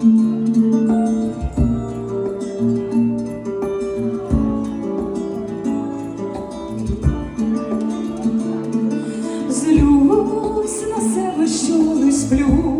Злюсь на себе, що не сплю.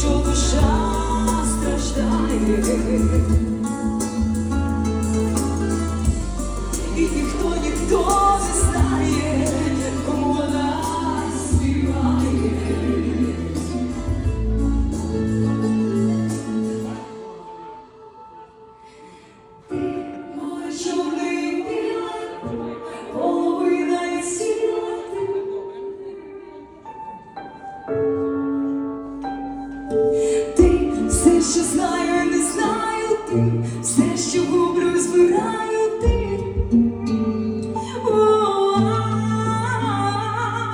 що душа страждає, і ніхто ніхто не знає.